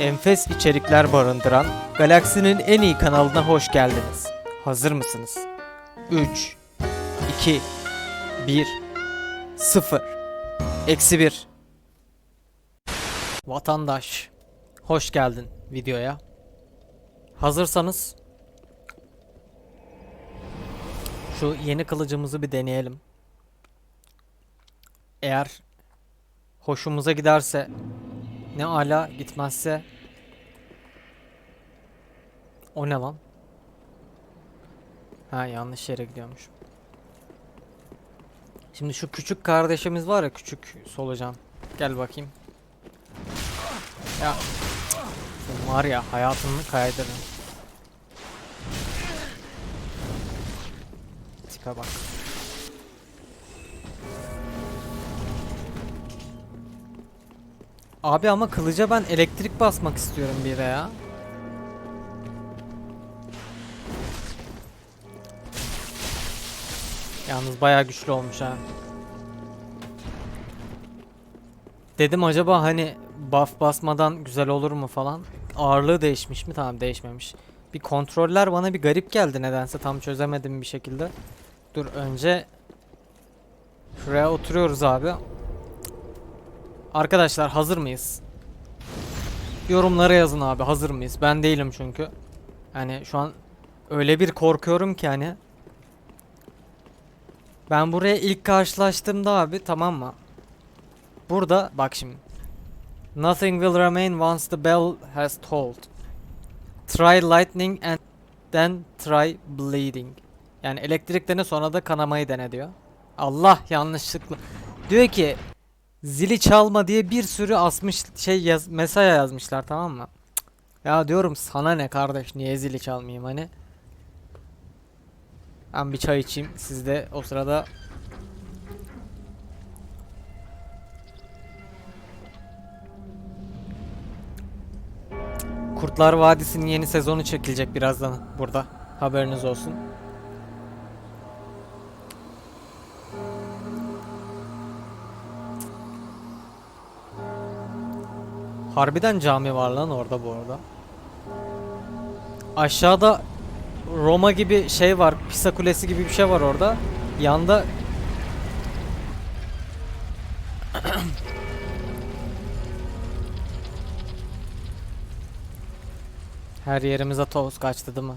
enfes içerikler barındıran galaksinin en iyi kanalına hoş geldiniz. Hazır mısınız? 3 2 1 0 Eksi 1 Vatandaş Hoş geldin videoya. Hazırsanız şu yeni kılıcımızı bir deneyelim. Eğer hoşumuza giderse ne ala gitmezse o ne lan? Ha yanlış yere gidiyormuş. Şimdi şu küçük kardeşimiz var ya küçük solucan. Gel bakayım. Ya var ya hayatını kaydırın. Tipe bak. Abi ama kılıca ben elektrik basmak istiyorum bir ya. Yalnız bayağı güçlü olmuş ha. Dedim acaba hani buff basmadan güzel olur mu falan. Ağırlığı değişmiş mi? Tamam değişmemiş. Bir kontroller bana bir garip geldi nedense tam çözemedim bir şekilde. Dur önce şuraya oturuyoruz abi. Arkadaşlar hazır mıyız? Yorumlara yazın abi hazır mıyız? Ben değilim çünkü. Hani şu an öyle bir korkuyorum ki hani. Ben buraya ilk karşılaştığımda abi tamam mı? Burada bak şimdi. Nothing will remain once the bell has tolled. Try lightning and then try bleeding. Yani elektrik dene sonra da kanamayı dene diyor. Allah yanlışlıkla. Diyor ki zili çalma diye bir sürü asmış şey yaz, mesaj yazmışlar tamam mı? Ya diyorum sana ne kardeş niye zili çalmayayım hani? Ben bir çay içeyim. Siz de o sırada Kurtlar Vadisi'nin yeni sezonu çekilecek birazdan burada. Haberiniz olsun. Harbiden cami var lan orada bu arada. Aşağıda Roma gibi şey var. Pisa Kulesi gibi bir şey var orada. Yanda Her yerimize toz kaçtı değil mi?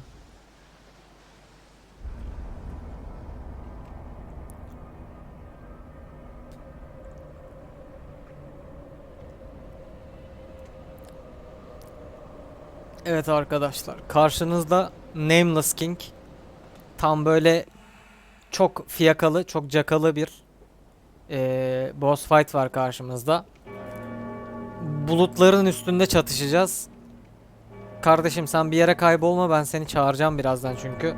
Evet arkadaşlar karşınızda Nameless King tam böyle çok fiyakalı çok cakalı bir eee, boss fight var karşımızda bulutların üstünde çatışacağız Kardeşim sen bir yere kaybolma ben seni çağıracağım birazdan çünkü.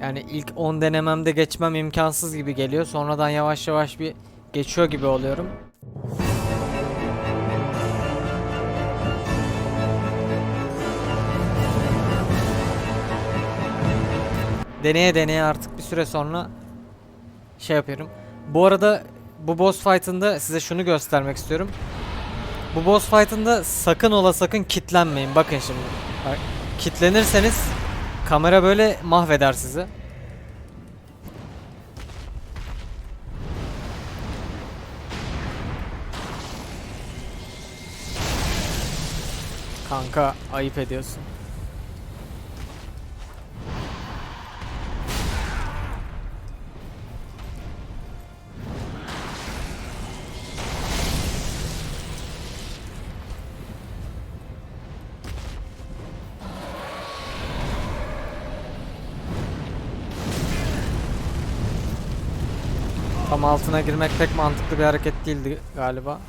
Yani ilk 10 denememde geçmem imkansız gibi geliyor. Sonradan yavaş yavaş bir geçiyor gibi oluyorum. Deneye deneye artık bir süre sonra şey yapıyorum. Bu arada bu boss fight'ında size şunu göstermek istiyorum. Bu boss fight'ında sakın ola sakın kitlenmeyin. Bakın şimdi. Bak, kitlenirseniz kamera böyle mahveder sizi. Kanka ayıp ediyorsun. Tam altına girmek pek mantıklı bir hareket değildi galiba.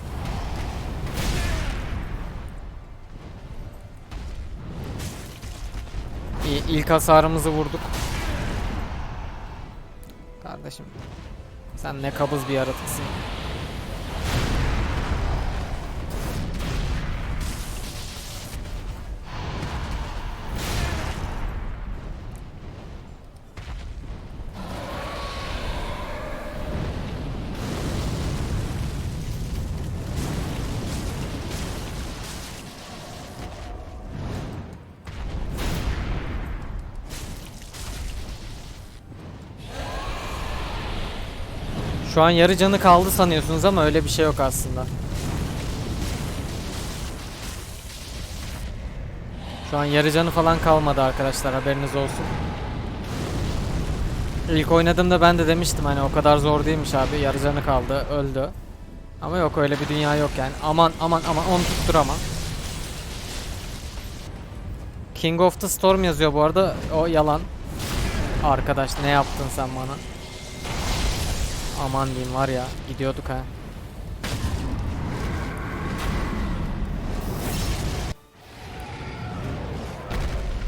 İyi, ilk hasarımızı vurduk. Kardeşim. Sen ne kabız bir yaratıksın. Şu an yarı canı kaldı sanıyorsunuz ama öyle bir şey yok aslında. Şu an yarı canı falan kalmadı arkadaşlar haberiniz olsun. İlk oynadığımda ben de demiştim hani o kadar zor değilmiş abi yarı canı kaldı öldü. Ama yok öyle bir dünya yok yani. Aman aman aman onu tuttur ama. King of the Storm yazıyor bu arada. O yalan. Arkadaş ne yaptın sen bana? Aman diyeyim var ya gidiyorduk ha.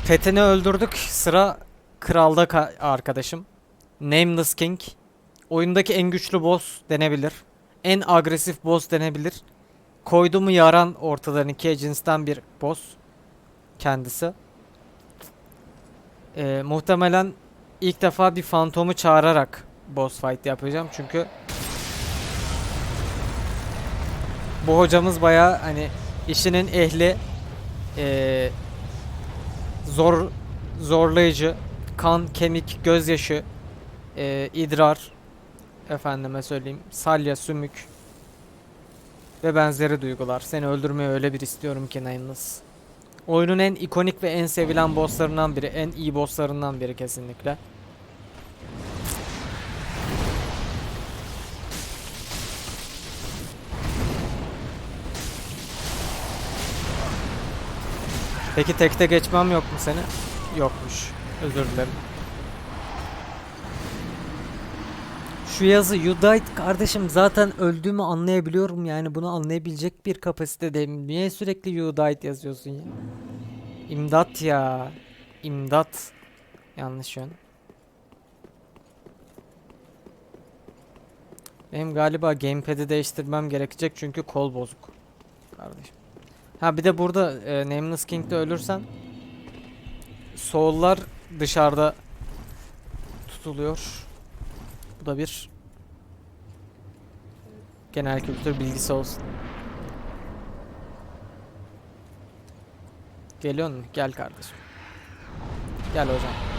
Fethen'i öldürdük. Sıra kralda ka- arkadaşım. Nameless King. Oyundaki en güçlü boss denebilir. En agresif boss denebilir. Koydu mu yaran ortadan ikiye cinsten bir boss. Kendisi. Ee, muhtemelen ilk defa bir fantomu çağırarak boss fight yapacağım. Çünkü bu hocamız baya hani işinin ehli ee, zor zorlayıcı kan, kemik, gözyaşı, ee, idrar efendime söyleyeyim salya, sümük ve benzeri duygular. Seni öldürmeyi öyle bir istiyorum ki Nameless. Oyunun en ikonik ve en sevilen bosslarından biri, en iyi bosslarından biri kesinlikle. Peki tekte geçmem yok mu seni? Yokmuş. Özür dilerim. Şu yazı you died kardeşim zaten öldüğümü anlayabiliyorum yani bunu anlayabilecek bir kapasitedeyim. Niye sürekli you died yazıyorsun ya? İmdat ya. İmdat. Yanlış yön. Benim galiba gamepad'i değiştirmem gerekecek çünkü kol bozuk. Kardeşim. Ha bir de burada e, Nameless King'de ölürsen Soul'lar dışarıda tutuluyor. Bu da bir genel kültür bilgisi olsun. Geliyor mu? Gel kardeşim. Gel hocam.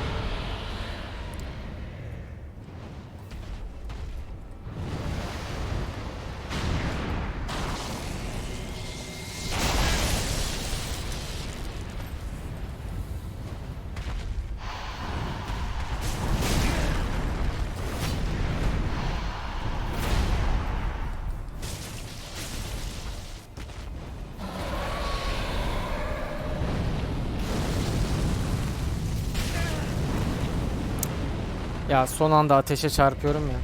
Ya son anda ateşe çarpıyorum ya.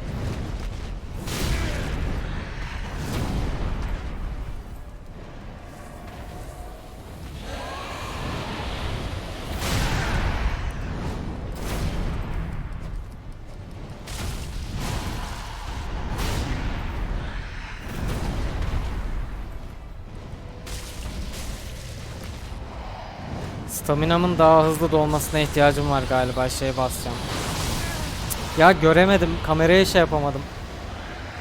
Staminamın daha hızlı dolmasına ihtiyacım var galiba şey basacağım. Ya göremedim. Kameraya şey yapamadım.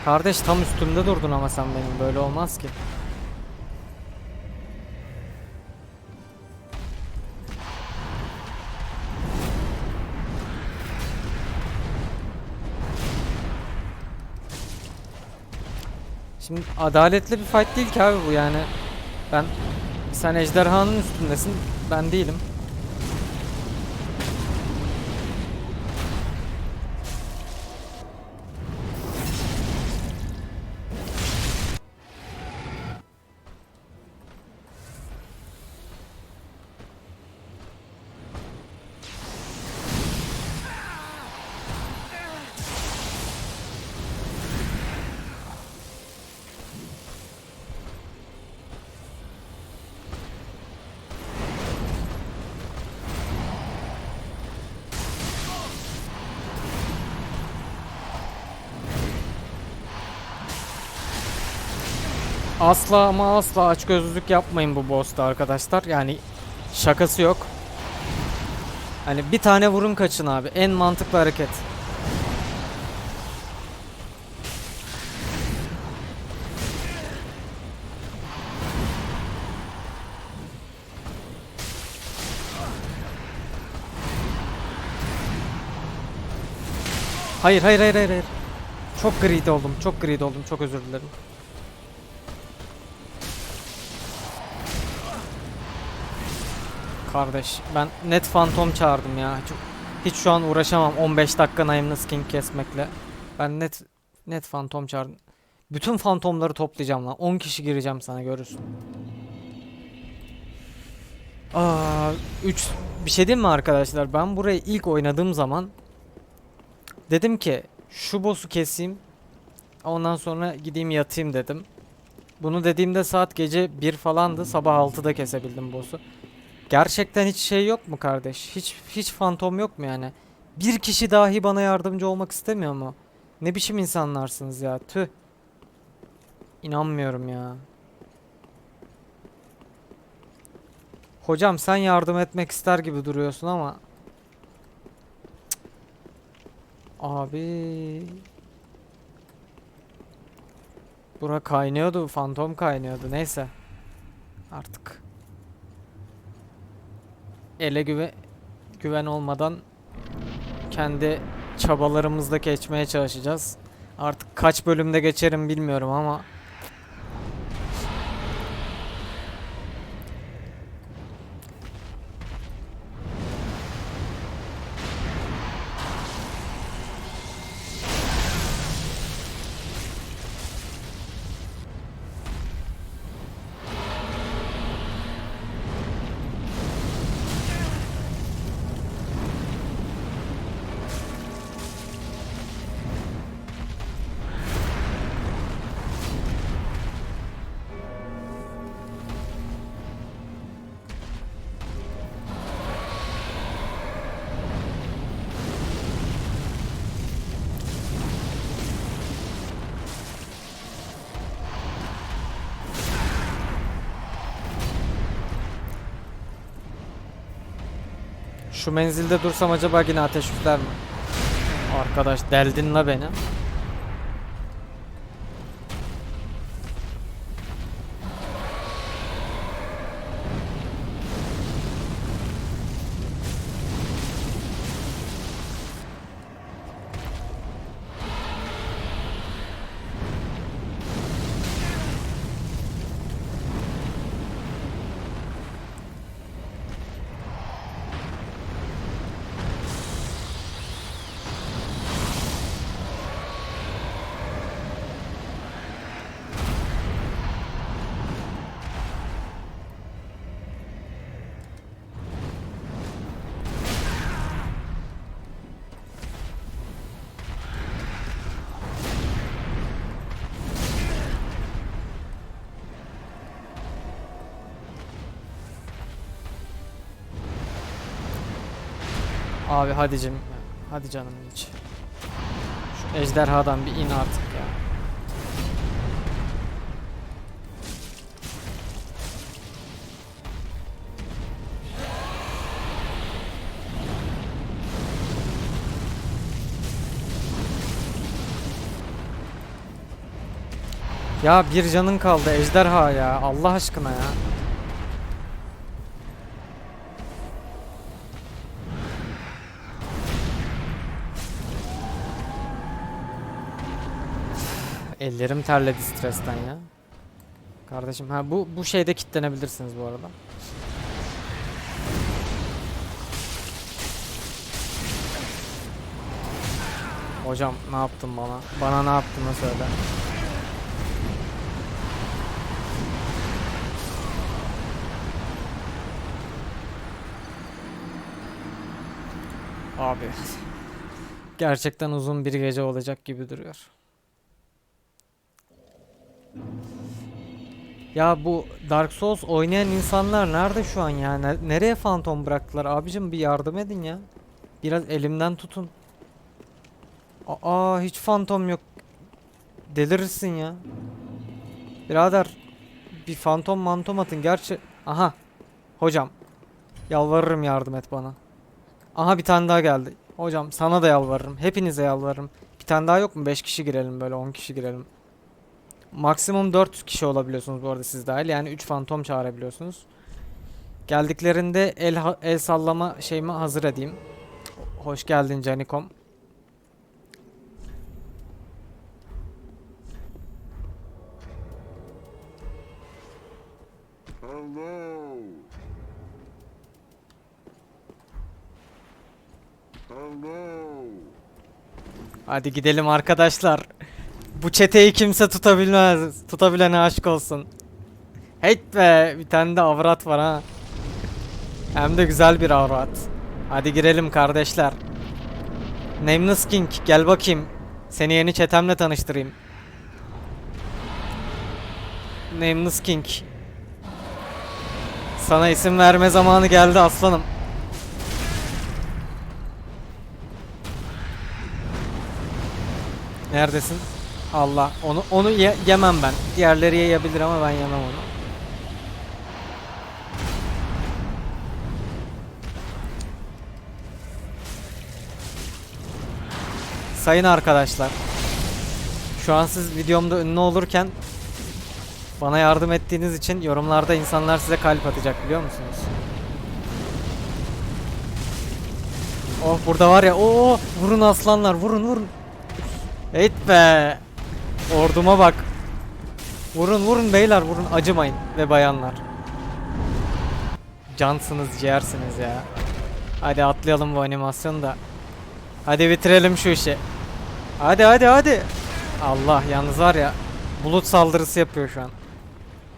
Kardeş tam üstümde durdun ama sen benim. Böyle olmaz ki. Şimdi adaletli bir fight değil ki abi bu yani. Ben sen ejderhanın üstündesin. Ben değilim. Asla ama asla açgözlülük yapmayın bu boss'ta arkadaşlar. Yani şakası yok. Hani bir tane vurun kaçın abi. En mantıklı hareket. Hayır hayır hayır hayır. hayır. Çok greedy oldum. Çok greedy oldum. Çok özür dilerim. Kardeş ben net fantom çağırdım ya. Çok, hiç şu an uğraşamam 15 dakika Naim'le skin kesmekle. Ben net net fantom çağırdım. Bütün fantomları toplayacağım lan. 10 kişi gireceğim sana görürsün. Aa, 3 bir şey diyeyim mi arkadaşlar? Ben burayı ilk oynadığım zaman dedim ki şu boss'u keseyim. Ondan sonra gideyim yatayım dedim. Bunu dediğimde saat gece 1 falandı. Sabah 6'da kesebildim boss'u. Gerçekten hiç şey yok mu kardeş? Hiç hiç fantom yok mu yani? Bir kişi dahi bana yardımcı olmak istemiyor mu? Ne biçim insanlarsınız ya? Tüh. İnanmıyorum ya. Hocam sen yardım etmek ister gibi duruyorsun ama Cık. Abi Bura kaynıyordu, fantom kaynıyordu. Neyse. Artık ele güve güven olmadan kendi çabalarımızla geçmeye çalışacağız. Artık kaç bölümde geçerim bilmiyorum ama Şu menzilde dursam acaba yine ateş üfler mi? Arkadaş deldin la beni. Abi hadi cim. Hadi canım hiç. Şu ejderhadan bir in artık ya. Ya bir canın kaldı ejderha ya Allah aşkına ya. Ellerim terledi stresten ya. Kardeşim ha bu bu şeyde kitlenebilirsiniz bu arada. Hocam ne yaptın bana? Bana ne yaptığını söyle. Abi gerçekten uzun bir gece olacak gibi duruyor. Ya bu Dark Souls oynayan insanlar nerede şu an ya? Ne- nereye fantom bıraktılar? Abicim bir yardım edin ya. Biraz elimden tutun. Aa hiç fantom yok. Delirirsin ya. Birader bir fantom mantom atın. Gerçi aha. Hocam yalvarırım yardım et bana. Aha bir tane daha geldi. Hocam sana da yalvarırım. Hepinize yalvarırım. Bir tane daha yok mu? 5 kişi girelim böyle 10 kişi girelim. Maksimum 4 kişi olabiliyorsunuz bu arada siz dahil. Yani 3 fantom çağırabiliyorsunuz. Geldiklerinde el, el sallama şeyimi hazır edeyim. Hoş geldin Canikom. Hello. Hello. Hadi gidelim arkadaşlar. Bu çeteyi kimse tutabilmez. Tutabilene aşk olsun. Heyt be bir tane de avrat var ha. Hem de güzel bir avrat. Hadi girelim kardeşler. Nameless King gel bakayım. Seni yeni çetemle tanıştırayım. Nameless King. Sana isim verme zamanı geldi aslanım. Neredesin? Allah onu onu ye- yemem ben. Diğerleri yiyebilir ama ben yemem onu. Sayın arkadaşlar. Şu an siz videomda ünlü olurken bana yardım ettiğiniz için yorumlarda insanlar size kalp atacak biliyor musunuz? Oh burada var ya o vurun aslanlar vurun vurun. Evet be. Orduma bak. Vurun vurun beyler vurun acımayın ve bayanlar. Cansınız ciğersiniz ya. Hadi atlayalım bu animasyonu da. Hadi bitirelim şu işi. Hadi hadi hadi. Allah yalnız var ya. Bulut saldırısı yapıyor şu an.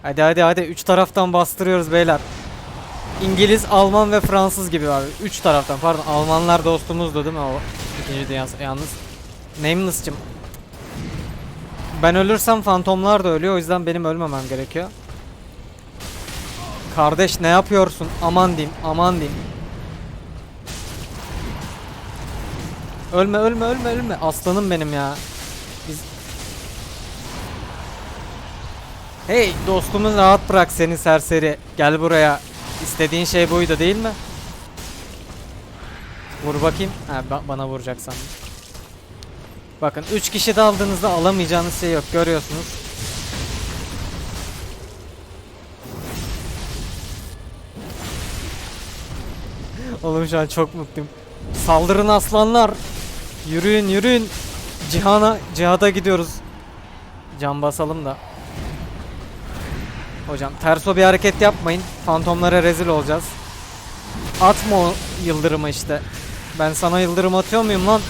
Hadi hadi hadi. Üç taraftan bastırıyoruz beyler. İngiliz, Alman ve Fransız gibi abi. Üç taraftan pardon. Almanlar dostumuzdu değil mi o? İkinci Dünya yalnız. Nameless'cım. Ben ölürsem fantomlar da ölüyor o yüzden benim ölmemem gerekiyor. Kardeş ne yapıyorsun? Aman diyeyim, aman diyeyim. Ölme, ölme, ölme, ölme. Aslanım benim ya. Biz... Hey dostumuz rahat bırak seni serseri. Gel buraya. İstediğin şey buydu değil mi? Vur bakayım. Ha, ba- bana vuracak sandım. Bakın 3 kişi daldığınızda alamayacağınız şey yok görüyorsunuz. Oğlum şu an çok mutluyum. Saldırın aslanlar. Yürüyün yürüyün. Cihana, cihada gidiyoruz. Can basalım da. Hocam terso bir hareket yapmayın. Fantomlara rezil olacağız. Atma o yıldırımı işte. Ben sana yıldırım atıyor muyum lan?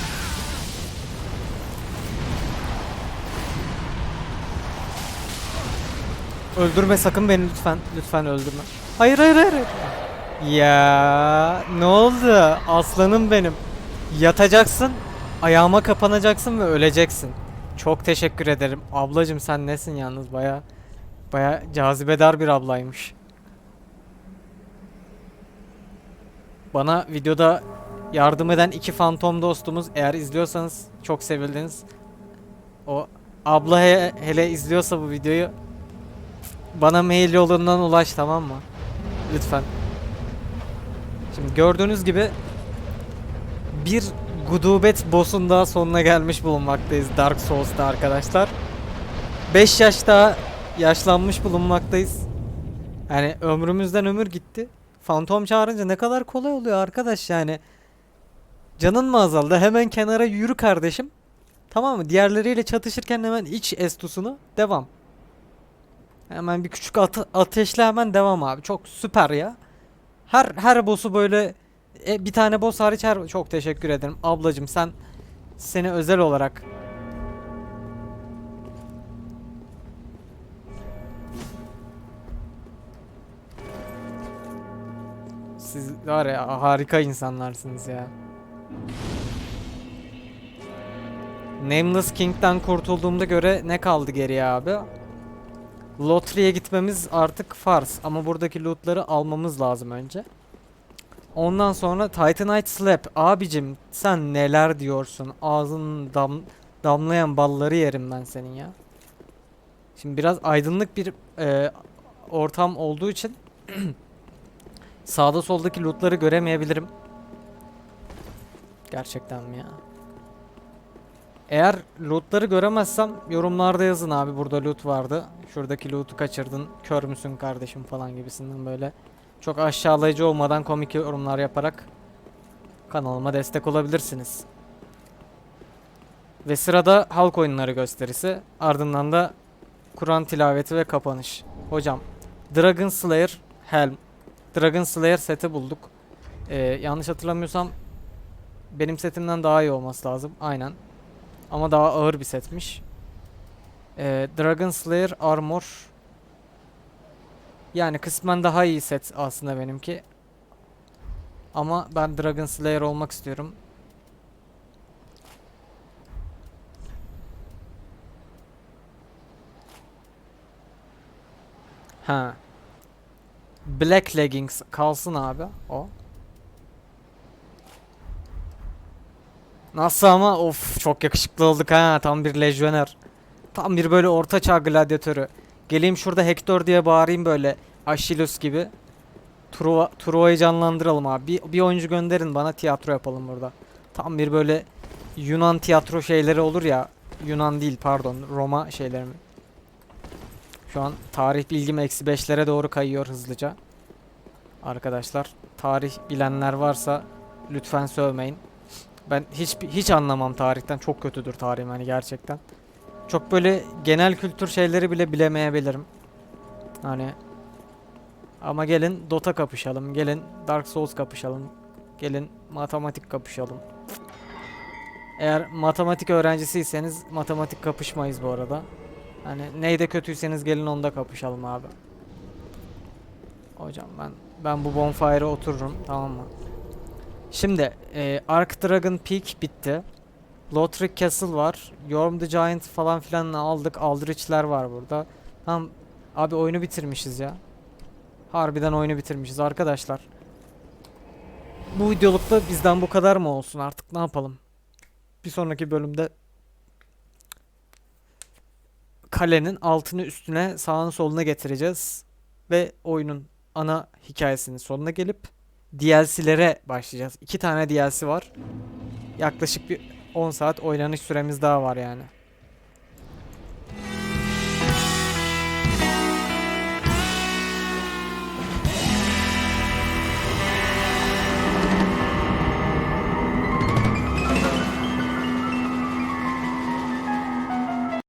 Öldürme sakın beni lütfen. Lütfen öldürme. Hayır hayır hayır. Ya ne oldu? Aslanım benim. Yatacaksın. Ayağıma kapanacaksın ve öleceksin. Çok teşekkür ederim. Ablacım sen nesin yalnız baya baya cazibedar bir ablaymış. Bana videoda yardım eden iki fantom dostumuz eğer izliyorsanız çok sevildiniz. O abla he- hele izliyorsa bu videoyu bana mail yolundan ulaş tamam mı? Lütfen. Şimdi gördüğünüz gibi bir gudubet boss'un daha sonuna gelmiş bulunmaktayız Dark Souls'ta arkadaşlar. 5 yaş daha yaşlanmış bulunmaktayız. Yani ömrümüzden ömür gitti. Fantom çağırınca ne kadar kolay oluyor arkadaş yani. Canın mı azaldı? Hemen kenara yürü kardeşim. Tamam mı? Diğerleriyle çatışırken hemen iç estusunu devam. Hemen bir küçük ate- ateşle hemen devam abi. Çok süper ya. Her her boss'u böyle e, bir tane boss hariç her çok teşekkür ederim. Ablacım sen seni özel olarak Siz var ya harika insanlarsınız ya. Nameless King'den kurtulduğumda göre ne kaldı geriye abi? Lottery'e gitmemiz artık farz ama buradaki lootları almamız lazım önce. Ondan sonra Titanite Slap. Abicim sen neler diyorsun? Ağzının dam damlayan balları yerim ben senin ya. Şimdi biraz aydınlık bir e, ortam olduğu için sağda soldaki lootları göremeyebilirim. Gerçekten mi ya? Eğer lootları göremezsem yorumlarda yazın abi burada loot vardı. Şuradaki loot'u kaçırdın. Kör müsün kardeşim falan gibisinden böyle çok aşağılayıcı olmadan komik yorumlar yaparak kanalıma destek olabilirsiniz. Ve sırada halk oyunları gösterisi. Ardından da Kur'an tilaveti ve kapanış. Hocam Dragon Slayer Helm. Dragon Slayer seti bulduk. Ee, yanlış hatırlamıyorsam benim setimden daha iyi olması lazım. Aynen. Ama daha ağır bir setmiş. Ee, Dragon Slayer Armor. Yani kısmen daha iyi set aslında benimki. Ama ben Dragon Slayer olmak istiyorum. Ha. Black Leggings kalsın abi o. Nasıl ama of çok yakışıklı olduk ha tam bir lejyoner. Tam bir böyle orta çağ gladyatörü. Geleyim şurada Hector diye bağırayım böyle Achilles gibi. Truva, Truva'yı canlandıralım abi. Bir, bir oyuncu gönderin bana tiyatro yapalım burada. Tam bir böyle Yunan tiyatro şeyleri olur ya. Yunan değil pardon Roma şeyleri mi? Şu an tarih bilgim eksi 5'lere doğru kayıyor hızlıca. Arkadaşlar tarih bilenler varsa lütfen sövmeyin. Ben hiç hiç anlamam tarihten. Çok kötüdür tarihim hani gerçekten. Çok böyle genel kültür şeyleri bile bilemeyebilirim. Hani ama gelin Dota kapışalım. Gelin Dark Souls kapışalım. Gelin matematik kapışalım. Eğer matematik öğrencisiyseniz matematik kapışmayız bu arada. Hani neyde kötüyseniz gelin onda kapışalım abi. Hocam ben ben bu bonfire'a otururum tamam mı? Şimdi e, Ark Dragon Peak bitti. Lothric Castle var. Yorm the Giant falan filan aldık. Aldrich'ler var burada. Tamam abi oyunu bitirmişiz ya. Harbiden oyunu bitirmişiz arkadaşlar. Bu videolukta bizden bu kadar mı olsun artık ne yapalım? Bir sonraki bölümde kalenin altını üstüne sağını soluna getireceğiz. Ve oyunun ana hikayesinin sonuna gelip DLC'lere başlayacağız. İki tane DLC var. Yaklaşık bir 10 saat oynanış süremiz daha var yani.